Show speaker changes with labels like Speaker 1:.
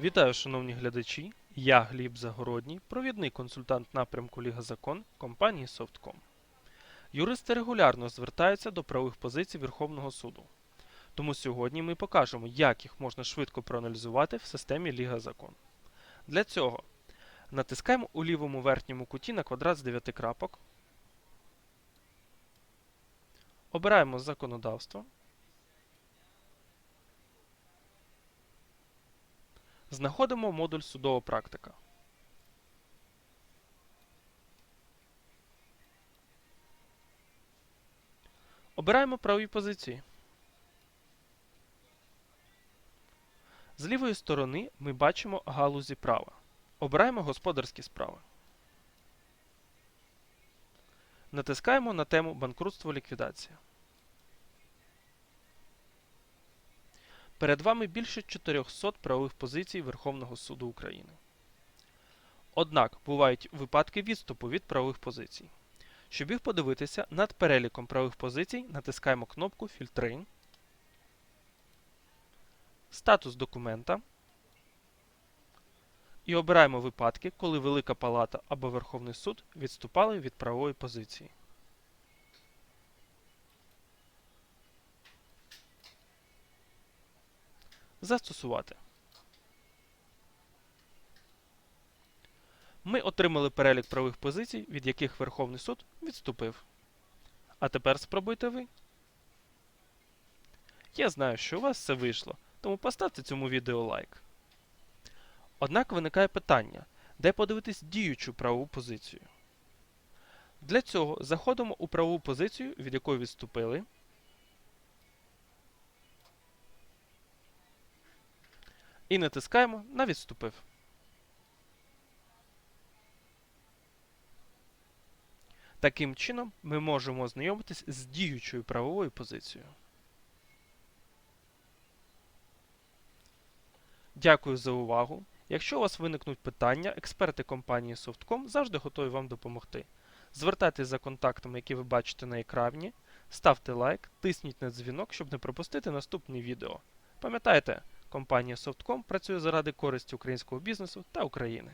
Speaker 1: Вітаю, шановні глядачі! Я Гліб Загородній, провідний консультант напрямку Ліга Закон компанії Softcom. Юристи регулярно звертаються до правових позицій Верховного суду. Тому сьогодні ми покажемо, як їх можна швидко проаналізувати в системі Ліга Закон. Для цього натискаємо у лівому верхньому куті на квадрат з 9 крапок. Обираємо законодавство. Знаходимо модуль судова практика. Обираємо правові позиції. З лівої сторони ми бачимо галузі права. Обираємо господарські справи. Натискаємо на тему банкрутство ліквідація. Перед вами більше 400 правових позицій Верховного суду України. Однак бувають випадки відступу від правових позицій. Щоб їх подивитися, над переліком правових позицій натискаємо кнопку Фільтри, статус документа і обираємо випадки, коли Велика Палата або Верховний суд відступали від правової позиції. Застосувати. Ми отримали перелік правових позицій, від яких Верховний суд відступив. А тепер спробуйте ви. Я знаю, що у вас все вийшло, тому поставте цьому відео лайк. Однак виникає питання, де подивитись діючу правову позицію. Для цього заходимо у правову позицію, від якої відступили. І натискаємо на відступив. Таким чином, ми можемо ознайомитись з діючою правовою позицією. Дякую за увагу. Якщо у вас виникнуть питання, експерти компанії Softcom завжди готові вам допомогти. Звертайтесь за контактами, які ви бачите на екрані, ставте лайк, тисніть на дзвінок, щоб не пропустити наступні відео. Пам'ятайте, компанія Softcom працює заради користі українського бізнесу та України.